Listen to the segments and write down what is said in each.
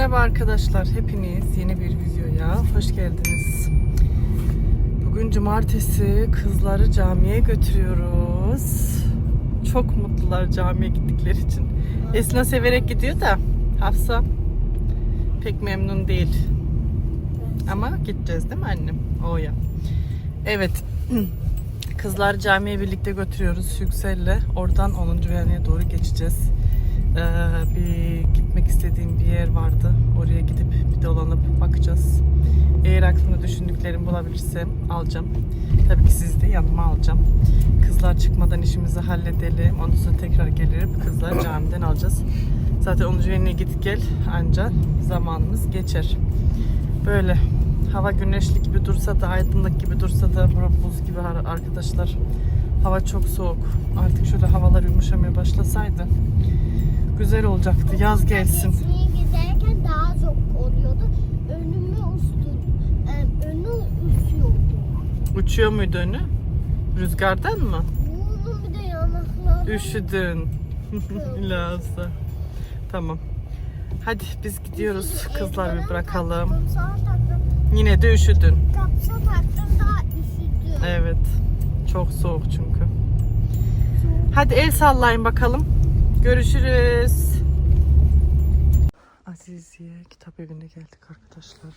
Merhaba arkadaşlar, hepiniz yeni bir videoya hoş geldiniz. Bugün cumartesi kızları camiye götürüyoruz. Çok mutlular camiye gittikleri için. Esna severek gidiyor da Hafsa pek memnun değil. Ama gideceğiz değil mi annem? O ya. Evet. Kızlar camiye birlikte götürüyoruz Yüksel'le. Oradan 10. Viyana'ya doğru geçeceğiz. Ee, bir gitmek istediğim bir yer vardı. Oraya gidip bir dolanıp bakacağız. Eğer aklımda düşündüklerimi bulabilirsem alacağım. Tabii ki sizi de yanıma alacağım. Kızlar çıkmadan işimizi halledelim. Ondan sonra tekrar gelirim. Kızlar camiden alacağız. Zaten 10. Viyana'ya git gel anca zamanımız geçer. Böyle hava güneşli gibi dursa da aydınlık gibi dursa da buz gibi ar- arkadaşlar. Hava çok soğuk. Artık şöyle havalar yumuşamaya başlasaydı güzel olacaktı. Yaz gelsin. Gezmeye giderken daha çok oluyordu. Önümü ustu, e, önü usuyordu. Uçuyor muydu önü? Rüzgardan mı? Bunun bir de yanakları. Üşüdün. Lazım. Tamam. Hadi biz gidiyoruz. Kızlar bir bırakalım. Yine de üşüdün. kapsa taktım daha üşüdüm. Evet. Çok soğuk çünkü. Hadi el sallayın bakalım. Görüşürüz. Aziziye kitap evine geldik arkadaşlar.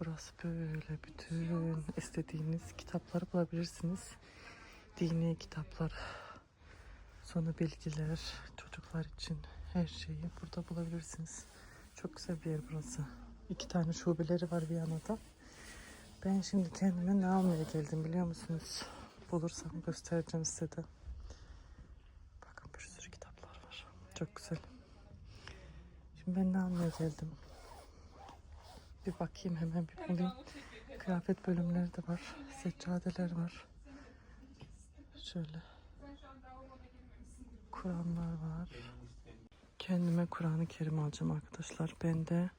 Burası böyle bütün istediğiniz kitapları bulabilirsiniz. Dini kitaplar, sonra bilgiler, çocuklar için her şeyi burada bulabilirsiniz. Çok güzel bir yer burası. İki tane şubeleri var Viyana'da. Ben şimdi kendime ne almaya geldim biliyor musunuz? Bulursam göstereceğim size de. Bakın bir sürü kitaplar var. Çok güzel. Şimdi ben ne almaya geldim? Bir bakayım hemen bir bulayım. Kıyafet bölümleri de var. Seccadeler var. Şöyle. Kur'anlar var. Kendime Kur'an-ı Kerim alacağım arkadaşlar. Bende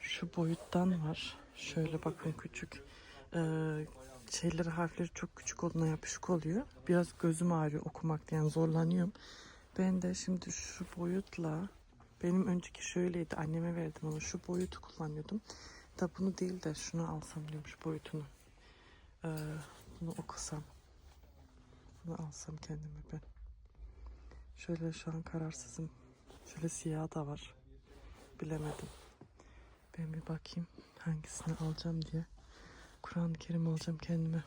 şu boyuttan var. Şöyle bakın küçük. Ee, şeyleri harfleri çok küçük olduğuna yapışık oluyor. Biraz gözüm ağrıyor okumakta yani zorlanıyorum. Ben de şimdi şu boyutla benim önceki şöyleydi anneme verdim ama şu boyutu kullanıyordum. Da bunu değil de şunu alsam diyorum şu boyutunu. Ee, bunu okusam. Bunu alsam kendime ben. Şöyle şu an kararsızım. Şöyle siyah da var. Bilemedim. Ben bir bakayım hangisini alacağım diye. Kur'an-ı Kerim alacağım kendime.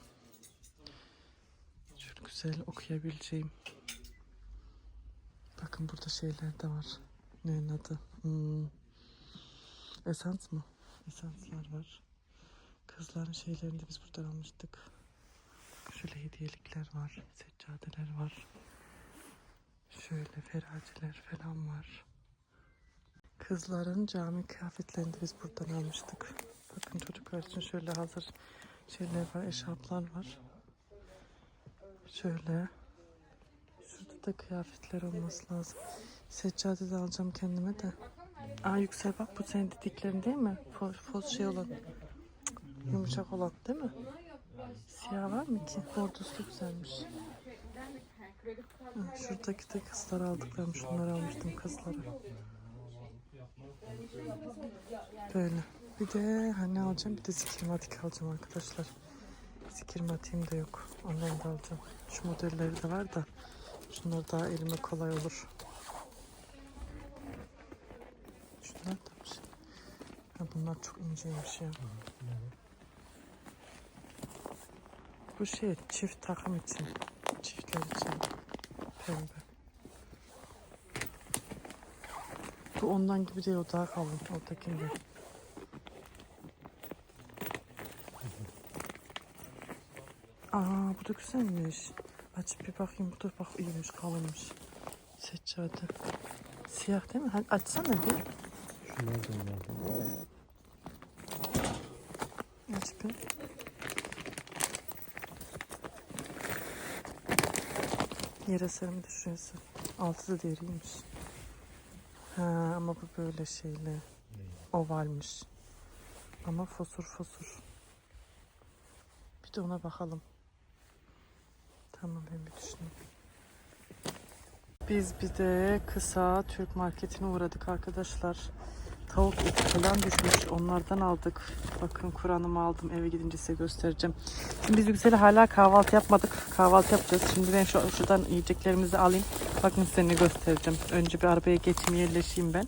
Şöyle güzel okuyabileceğim. Bakın burada şeyler de var. Neyin adı? Hmm. Esans mı? Esanslar var. Kızların şeylerini de biz buradan almıştık. Şöyle hediyelikler var. Seccadeler var. Şöyle feraciler falan var. Kızların cami kıyafetlerini de biz buradan almıştık. Bakın çocuklar için şöyle hazır şeyler var, eşarplar var. Şöyle. Da kıyafetler olması lazım. Seccade de alacağım kendime de. Aa Yüksel bak bu senin dediklerin değil mi? Fos, fos şey olan. Cık, Yumuşak olan değil mi? Siyah var mı ki? Bordosu güzelmiş. Ha, Şuradaki de kızlar aldıklarım. Şunları almıştım kızlara. Böyle. Bir de hani alacağım? Bir de zikirmatik alacağım arkadaşlar. Zikirmatiğim de yok. Ondan da alacağım. Şu modelleri de var da. Şunlar daha elime kolay olur. Şunlar da bir şey. Ha, bunlar çok inceymiş ya. Bu şey çift takım için. Çiftler için. Pembe. Bu ondan gibi değil o daha kalın. Ortakinde. Aa bu da güzelmiş. Aç bir bakayım. Dur bak iyiymiş kalınmış. Seccade. Siyah değil mi? Hadi açsana bir. Da var. Aç bir. Yere serimi düşüyorsun. Altı da deriymiş. Ha, ama bu böyle şeyle ovalmiş. Ama fosur fosur. Bir de ona bakalım. Tamam ben bir düşüneyim. Biz bir de kısa Türk marketine uğradık arkadaşlar. Tavuk eti falan düşmüş. Onlardan aldık. Bakın Kur'an'ımı aldım. Eve gidince size göstereceğim. Şimdi biz Yüksel'e hala kahvaltı yapmadık. Kahvaltı yapacağız. Şimdi ben şu, şuradan yiyeceklerimizi alayım. Bakın size ne göstereceğim. Önce bir arabaya geçeyim yerleşeyim ben.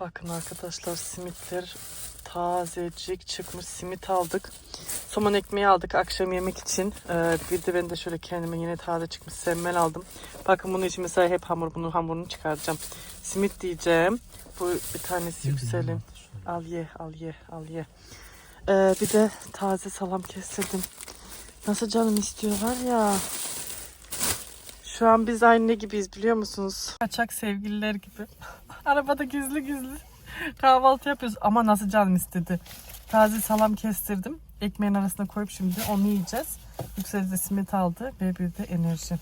Bakın arkadaşlar simitler tazecik çıkmış simit aldık. Somon ekmeği aldık akşam yemek için. Ee, bir de ben de şöyle kendime yine taze çıkmış semmel aldım. Bakın bunun için mesela hep hamur, bunun hamurunu çıkaracağım. Simit diyeceğim. Bu bir tanesi yükselin. Al ye, al ye, al ye. Ee, bir de taze salam kestirdim. Nasıl canım istiyor var ya. Şu an biz aynı ne gibiyiz biliyor musunuz? Kaçak sevgililer gibi. Arabada gizli gizli kahvaltı yapıyoruz. Ama nasıl canım istedi. Taze salam kestirdim. Ekmeğin arasına koyup şimdi onu yiyeceğiz. Yüksel de simit aldı ve bir de enerji.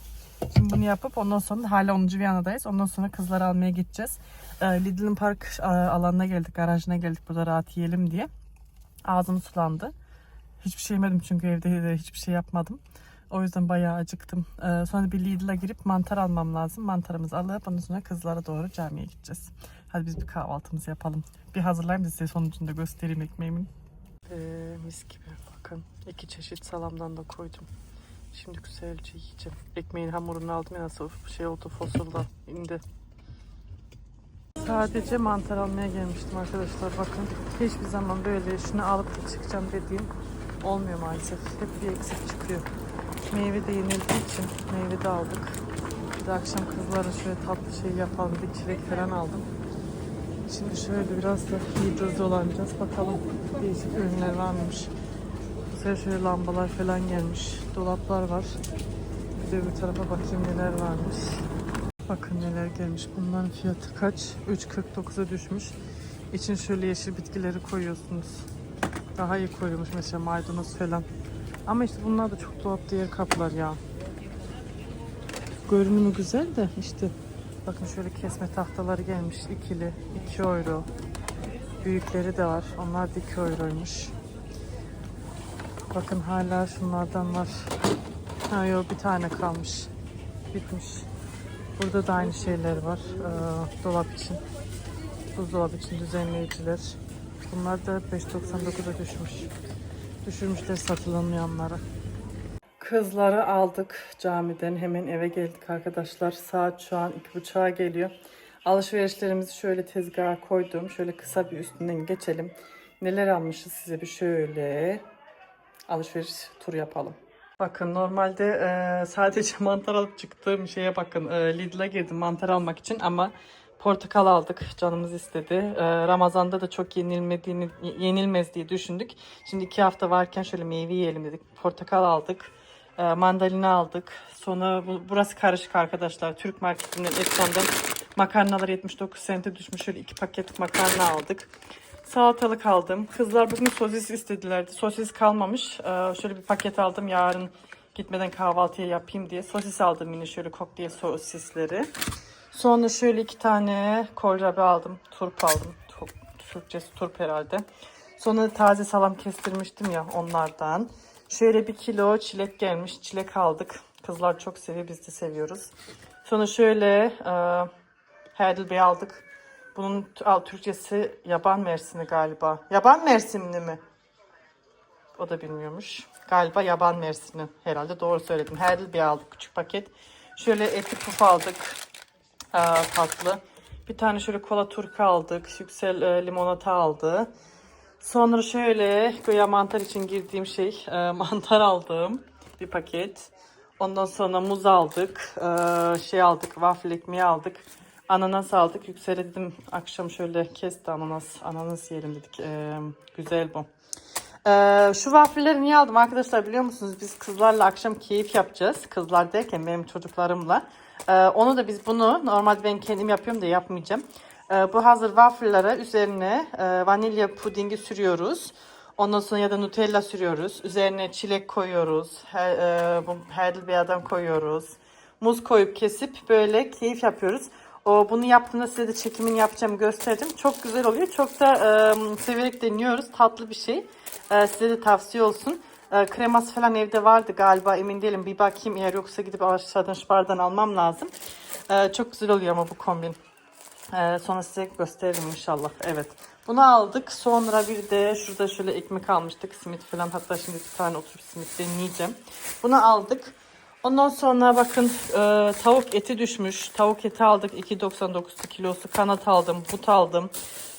Şimdi bunu yapıp ondan sonra hala 10. Viyana'dayız. Ondan sonra kızları almaya gideceğiz. Ee, Lidl'in park e, alanına geldik, garajına geldik burada rahat yiyelim diye. Ağzım sulandı. Hiçbir şey yemedim çünkü evde de hiçbir şey yapmadım. O yüzden bayağı acıktım. Ee, sonra bir Lidl'a girip mantar almam lazım. Mantarımızı alıp ondan sonra kızlara doğru camiye gideceğiz. Hadi biz bir kahvaltımızı yapalım. Bir hazırlayayım da size sonucunda göstereyim ekmeğimin. Ee, mis gibi bakın. iki çeşit salamdan da koydum. Şimdi güzelce yiyeceğim. Ekmeğin hamurunu aldım ya nasıl şey oldu fosulda indi. Sadece mantar almaya gelmiştim arkadaşlar bakın. Hiçbir zaman böyle şunu alıp da çıkacağım dediğim olmuyor maalesef. Hep bir eksik çıkıyor. Meyve de yenildiği için meyve de aldık. Bir de akşam kızlara şöyle tatlı şey yapalım. Bir çilek falan aldım. Şimdi şöyle biraz da Lidl'da dolanacağız. Bakalım değişik ürünler varmış. Güzel şöyle lambalar falan gelmiş. Dolaplar var. Bir de öbür tarafa bakayım neler varmış. Bakın neler gelmiş. Bunların fiyatı kaç? 3.49'a düşmüş. İçin şöyle yeşil bitkileri koyuyorsunuz. Daha iyi koyuyormuş mesela maydanoz falan. Ama işte bunlar da çok tuhaf diğer kaplar ya. Görünümü güzel de işte. Bakın şöyle kesme tahtaları gelmiş. ikili. 2 euro. Büyükleri de var. Onlar da 2 euroymuş. Bakın hala şunlardan var. Ha yok bir tane kalmış. Bitmiş. Burada da aynı şeyler var. Ee, dolap için. Buzdolabı için düzenleyiciler. Bunlar da 5.99'a düşmüş. Düşürmüşler satılamayanları. Kızları aldık camiden hemen eve geldik arkadaşlar. Saat şu an iki buçuğa geliyor. Alışverişlerimizi şöyle tezgaha koydum. Şöyle kısa bir üstünden geçelim. Neler almışız size bir şöyle alışveriş tur yapalım. Bakın normalde e, sadece mantar alıp çıktığım şeye bakın e, Lidl'a girdim mantar almak için ama portakal aldık canımız istedi. E, Ramazan'da da çok yenilmediğini yenilmez diye düşündük. Şimdi iki hafta varken şöyle meyve yiyelim dedik. Portakal aldık. E, mandalina aldık. Sonra bu, burası karışık arkadaşlar. Türk marketinden Exxon'dan makarnalar 79 sente düşmüş. Şöyle iki paket makarna aldık. Salatalık aldım. Kızlar bugün sosis istedilerdi. Sosis kalmamış. Ee, şöyle bir paket aldım. Yarın gitmeden kahvaltıya yapayım diye. Sosis aldım yine şöyle kokteyl sosisleri. Sonra şöyle iki tane kohlrabi aldım. Turp aldım. Turp, Türkçesi turp herhalde. Sonra taze salam kestirmiştim ya onlardan. Şöyle bir kilo çilek gelmiş. Çilek aldık. Kızlar çok seviyor. Biz de seviyoruz. Sonra şöyle e, Heidelbeer aldık. Bunun al, Türkçesi yaban mersini galiba. Yaban mersinli mi? O da bilmiyormuş. Galiba yaban mersini. Herhalde doğru söyledim. Bir aldık küçük paket. Şöyle etli puf aldık. Aa, tatlı. Bir tane şöyle kola turka aldık. Yüksel e, limonata aldı. Sonra şöyle göya mantar için girdiğim şey e, mantar aldım. Bir paket. Ondan sonra muz aldık. e, şey aldık. Waffle ekmeği aldık. Ananas aldık. Yüksel'e dedim akşam şöyle kesti ananas. Ananas yiyelim dedik. E, güzel bu. Ee, şu waffle'leri niye aldım arkadaşlar biliyor musunuz? Biz kızlarla akşam keyif yapacağız. Kızlar derken benim çocuklarımla. Ee, onu da biz bunu normalde ben kendim yapıyorum da yapmayacağım. Ee, bu hazır waffle'lara üzerine e, vanilya pudingi sürüyoruz. Ondan sonra ya da Nutella sürüyoruz. Üzerine çilek koyuyoruz. Her, e, bu koyuyoruz. Muz koyup kesip böyle keyif yapıyoruz. O bunu yaptığımda size de çekimini yapacağım gösterdim. Çok güzel oluyor. Çok da e, severek deniyoruz. Tatlı bir şey. E, size de tavsiye olsun. E, kreması falan evde vardı galiba emin değilim. Bir bakayım eğer yoksa gidip aşağıdan şpardan almam lazım. E, çok güzel oluyor ama bu kombin. Ee, sonra size gösteririm inşallah. Evet. Bunu aldık. Sonra bir de şurada şöyle ekmek almıştık. Simit falan. Hatta şimdi bir tane oturup simit deneyeceğim. Bunu aldık. Ondan sonra bakın e, tavuk eti düşmüş. Tavuk eti aldık. 2.99 kilosu. Kanat aldım. But aldım.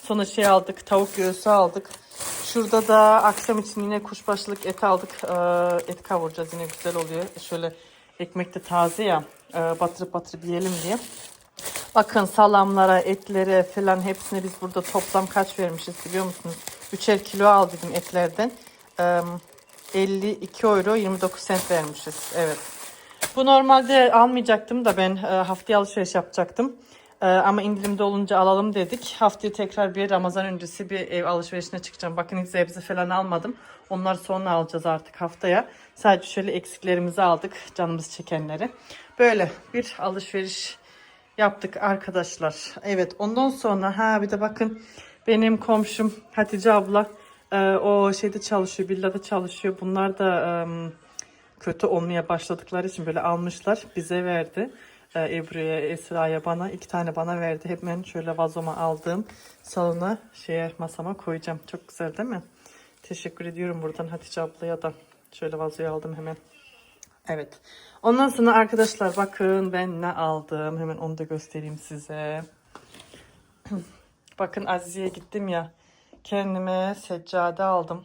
Sonra şey aldık. Tavuk göğsü aldık. Şurada da akşam için yine kuşbaşılık et aldık. Ee, et kavuracağız yine güzel oluyor. Şöyle ekmek de taze ya. e, batırıp batırıp yiyelim diye. Bakın salamlara, etlere falan hepsine biz burada toplam kaç vermişiz biliyor musunuz? 3'er kilo aldıydım etlerden. Ee, 52 euro 29 sent vermişiz. Evet. Bu normalde almayacaktım da ben e, haftaya alışveriş yapacaktım. E, ama indirimde olunca alalım dedik. Haftaya tekrar bir Ramazan öncesi bir ev alışverişine çıkacağım. Bakın hiç sebze falan almadım. Onları sonra alacağız artık haftaya. Sadece şöyle eksiklerimizi aldık. Canımız çekenleri. Böyle bir alışveriş yaptık arkadaşlar. Evet ondan sonra ha bir de bakın benim komşum Hatice abla e, o şeyde çalışıyor, villada çalışıyor. Bunlar da e, kötü olmaya başladıkları için böyle almışlar. Bize verdi. E, Ebru'ya, Esra'ya bana iki tane bana verdi. Hemen şöyle vazoma aldım. Salona şeye masama koyacağım. Çok güzel değil mi? Teşekkür ediyorum buradan Hatice ablaya da. Şöyle vazoyu aldım hemen. Evet. Ondan sonra arkadaşlar bakın ben ne aldım. Hemen onu da göstereyim size. bakın Azize'ye gittim ya. Kendime seccade aldım.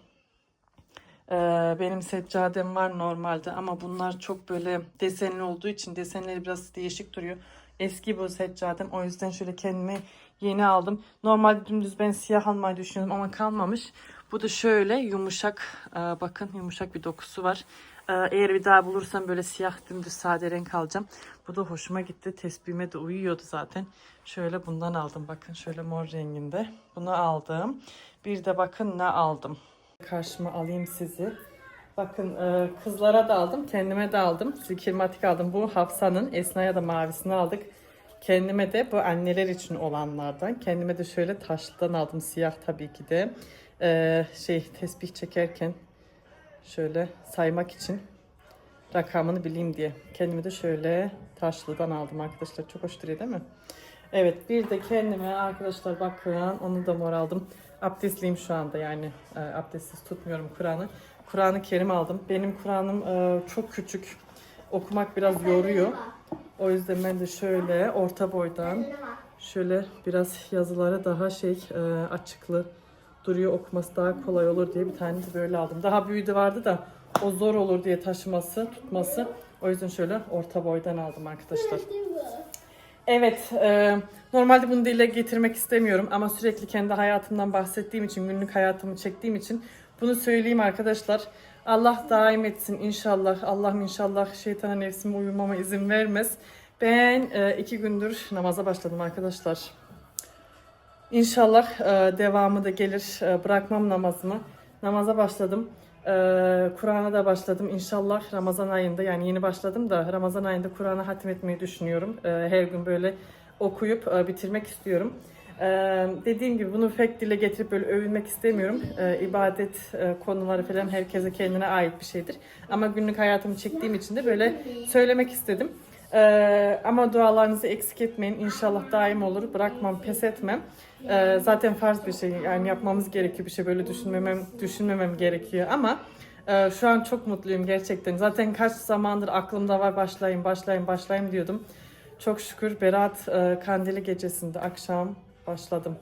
Ee, benim seccadem var normalde ama bunlar çok böyle desenli olduğu için desenleri biraz değişik duruyor. Eski bu seccadem o yüzden şöyle kendime yeni aldım. Normalde dümdüz ben siyah almayı düşünüyordum ama kalmamış. Bu da şöyle yumuşak e, bakın yumuşak bir dokusu var. E, eğer bir daha bulursam böyle siyah dümdüz sade renk alacağım. Bu da hoşuma gitti. Tespihime de uyuyordu zaten. Şöyle bundan aldım bakın şöyle mor renginde. Bunu aldım. Bir de bakın ne aldım. Karşıma alayım sizi. Bakın e, kızlara da aldım, kendime de aldım. Zikirmatik aldım. Bu Hafsa'nın, Esna'ya da mavisini aldık. Kendime de bu anneler için olanlardan. Kendime de şöyle taşlıdan aldım. Siyah tabii ki de. E, şey tesbih çekerken şöyle saymak için rakamını bileyim diye. Kendime de şöyle taşlıdan aldım arkadaşlar. Çok hoş duruyor değil mi? Evet bir de kendime arkadaşlar bakın onu da mor aldım. Abdestliyim şu anda yani e, abdestsiz tutmuyorum Kur'an'ı. Kur'an-ı Kerim aldım. Benim Kur'an'ım e, çok küçük. Okumak biraz yoruyor. O yüzden ben de şöyle orta boydan şöyle biraz yazıları daha şey e, açıklı duruyor okuması daha kolay olur diye bir tane de böyle aldım. Daha büyüğü de vardı da o zor olur diye taşıması, tutması. O yüzden şöyle orta boydan aldım arkadaşlar. Evet, e, normalde bunu dile getirmek istemiyorum ama sürekli kendi hayatımdan bahsettiğim için, günlük hayatımı çektiğim için bunu söyleyeyim arkadaşlar. Allah daim etsin inşallah. Allah'ım inşallah şeytana nefsime uyumama izin vermez. Ben e, iki gündür namaza başladım arkadaşlar. İnşallah e, devamı da gelir. E, bırakmam namazımı. Namaza başladım. E, Kur'an'a da başladım. İnşallah Ramazan ayında yani yeni başladım da Ramazan ayında Kur'an'ı hatmetmeyi düşünüyorum. E, her gün böyle okuyup e, bitirmek istiyorum. E, dediğim gibi bunu pek dile getirip böyle övünmek istemiyorum. E, ibadet e, konuları falan herkese kendine ait bir şeydir. Ama günlük hayatımı çektiğim için de böyle söylemek istedim. Ee, ama dualarınızı eksik etmeyin. İnşallah daim olur. Bırakmam, pes etmem. Ee, zaten farz bir şey. Yani yapmamız gerekiyor bir şey. Böyle düşünmemem, düşünmemem gerekiyor. Ama e, şu an çok mutluyum gerçekten. Zaten kaç zamandır aklımda var başlayayım, başlayayım, başlayayım diyordum. Çok şükür Berat e, Kandili gecesinde akşam başladım.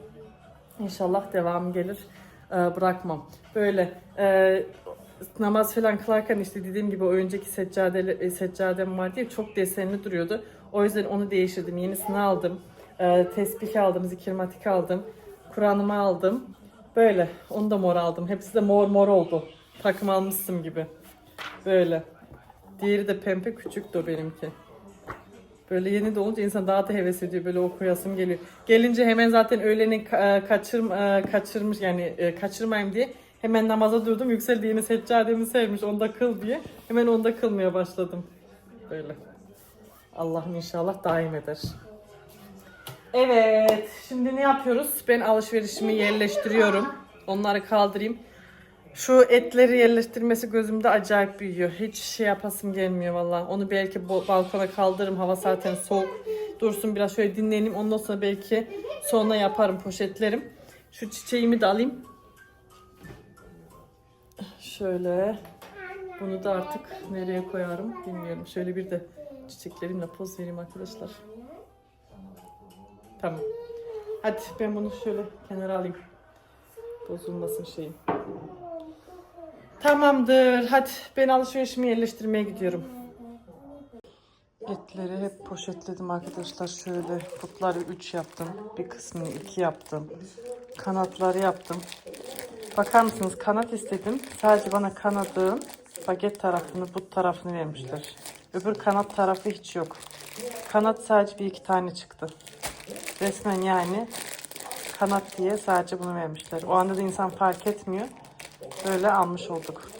İnşallah devam gelir. Ee, bırakmam. Böyle e, namaz falan kılarken işte dediğim gibi o önceki seccade, seccadem var diye çok desenli duruyordu. O yüzden onu değiştirdim. Yenisini aldım. Ee, tesbih aldım, zikirmatik aldım. Kur'an'ımı aldım. Böyle. Onu da mor aldım. Hepsi de mor mor oldu. Takım almışsın gibi. Böyle. Diğeri de pembe küçüktü o benimki. Böyle yeni doğunca insan daha da heves ediyor. Böyle okuyasım geliyor. Gelince hemen zaten öğleni e, kaçır, e, kaçırmış yani e, kaçırmayayım diye hemen namaza durdum. Yüksel yeni seccademi sevmiş. Onda kıl diye. Hemen onda kılmaya başladım. Böyle. Allah'ım inşallah daim eder. Evet. Şimdi ne yapıyoruz? Ben alışverişimi yerleştiriyorum. Onları kaldırayım. Şu etleri yerleştirmesi gözümde acayip büyüyor. Hiç şey yapasım gelmiyor valla. Onu belki balkona kaldırırım. Hava zaten soğuk. Dursun biraz şöyle dinleneyim. Ondan sonra belki sonra yaparım poşetlerim. Şu çiçeğimi de alayım. Şöyle. Bunu da artık nereye koyarım bilmiyorum. Şöyle bir de çiçeklerimle poz vereyim arkadaşlar. Tamam. Hadi ben bunu şöyle kenara alayım. Bozulmasın şeyim. Tamamdır. Hadi ben alışverişimi yerleştirmeye gidiyorum. Etleri hep poşetledim arkadaşlar. Şöyle butları 3 yaptım. Bir kısmını 2 yaptım. Kanatları yaptım. Bakar mısınız kanat istedim. Sadece bana kanadın baget tarafını, but tarafını vermişler. Öbür kanat tarafı hiç yok. Kanat sadece bir iki tane çıktı. Resmen yani kanat diye sadece bunu vermişler. O anda da insan fark etmiyor. Böyle almış olduk.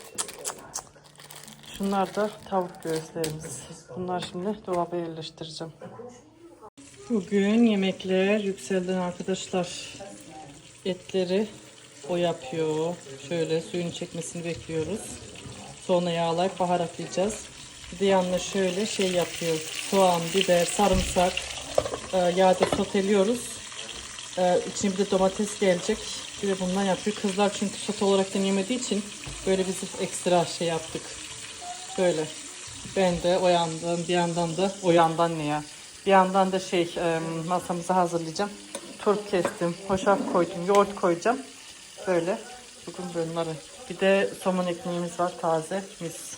Şunlar da tavuk göğüslerimiz. Bunlar şimdi dolaba yerleştireceğim. Bugün yemekler yükselden arkadaşlar. Etleri o yapıyor. Şöyle suyun çekmesini bekliyoruz. Sonra yağlayıp baharatlayacağız. Bir de şöyle şey yapıyor. Soğan, biber, sarımsak e, yağda soteliyoruz. Ee, içine bir de domates gelecek. Bir de bundan yapıyor. Kızlar çünkü sote olarak yemediği için böyle biz ekstra şey yaptık. Böyle. Ben de o bir yandan da o yandan ne ya? Bir yandan da şey e, masamızı hazırlayacağım. Turp kestim, hoşaf koydum, yoğurt koyacağım. Böyle. Bugün bunları. Bir de somon ekmeğimiz var taze mis.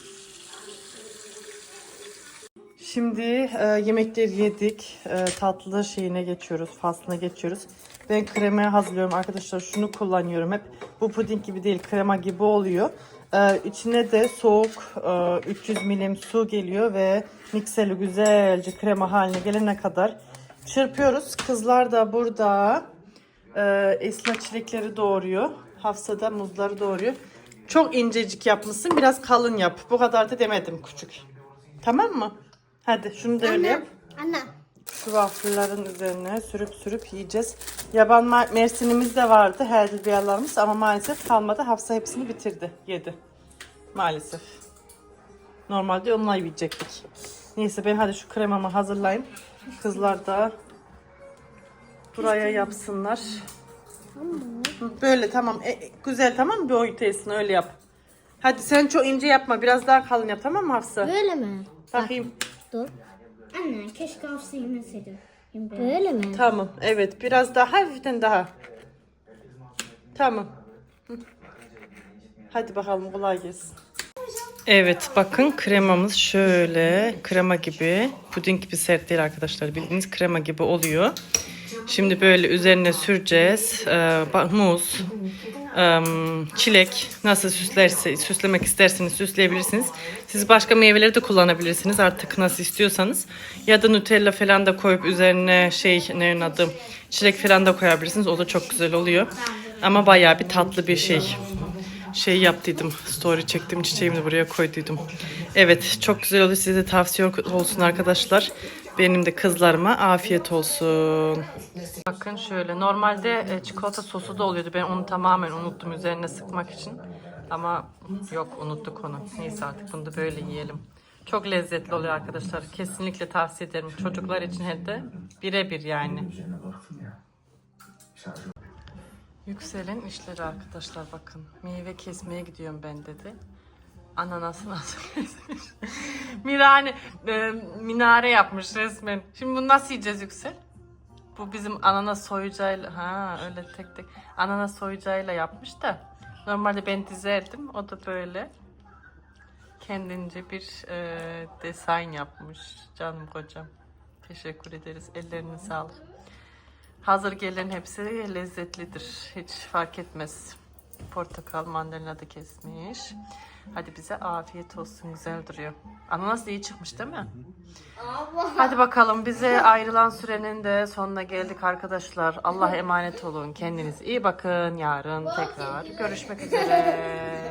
Şimdi e, yemekleri yedik. E, tatlı şeyine geçiyoruz. Faslına geçiyoruz. Ben krema hazırlıyorum arkadaşlar. Şunu kullanıyorum hep. Bu puding gibi değil. Krema gibi oluyor. E, içine de soğuk e, 300 milim su geliyor ve mikseri güzelce krema haline gelene kadar çırpıyoruz. Kızlar da burada e, Esma çilekleri doğuruyor. Hafsa da muzları doğuruyor. Çok incecik yapmışsın. Biraz kalın yap. Bu kadar da demedim küçük. Tamam mı? Hadi şunu da öyle yap. Anne. Şu waffle'ların üzerine sürüp sürüp yiyeceğiz. Yaban mersinimiz de vardı heldibiyalarımız ama maalesef kalmadı. Hafsa hepsini bitirdi, yedi. Maalesef. Normalde onunla yiyecektik. Neyse ben hadi şu kremamı hazırlayayım. Kızlar da buraya yapsınlar. Böyle tamam. E, e, güzel tamam mı? Bir oyun tesisini öyle yap. Hadi sen çok ince yapma. Biraz daha kalın yap tamam mı Hafsa? Böyle mi? Bakayım. Dur. Anne keşke hafıza yemeseydim. Böyle mi? Tamam. Evet. Biraz daha hafiften daha. Tamam. Hı. Hadi bakalım kolay gelsin. Evet bakın kremamız şöyle krema gibi puding gibi sert değil arkadaşlar bildiğiniz krema gibi oluyor. Şimdi böyle üzerine süreceğiz. Ee, muz, em, çilek nasıl süslerse süslemek isterseniz süsleyebilirsiniz. Siz başka meyveleri de kullanabilirsiniz artık nasıl istiyorsanız. Ya da Nutella falan da koyup üzerine şey ne adı çilek falan da koyabilirsiniz. O da çok güzel oluyor. Ama bayağı bir tatlı bir şey şey yaptıydım. Story çektim. Çiçeğimi buraya koyduydum. Evet çok güzel oldu. Size tavsiye olsun arkadaşlar. Benim de kızlarıma afiyet olsun. Bakın şöyle normalde e, çikolata sosu da oluyordu. Ben onu tamamen unuttum üzerine sıkmak için. Ama yok unuttuk onu. Neyse artık bunu da böyle yiyelim. Çok lezzetli oluyor arkadaşlar. Kesinlikle tavsiye ederim. Çocuklar için hem de birebir yani. Yükselen işleri arkadaşlar bakın. Meyve kesmeye gidiyorum ben dedi. Ananası nasıl kesmiş? Mirane, e, minare yapmış resmen. Şimdi bunu nasıl yiyeceğiz Yüksel? Bu bizim ananas soyacağıyla, ha öyle tek tek ananas soyacağıyla yapmış da. Normalde ben dizerdim. O da böyle kendince bir e, design yapmış. Canım kocam. Teşekkür ederiz. Ellerine sağlık. Hazır gelen hepsi lezzetlidir. Hiç fark etmez. Portakal, mandalina da kesmiş. Hadi bize afiyet olsun. Güzel duruyor. Ananas iyi çıkmış değil mi? Hadi bakalım bize ayrılan sürenin de sonuna geldik arkadaşlar. Allah'a emanet olun. Kendinize iyi bakın. Yarın tekrar görüşmek üzere.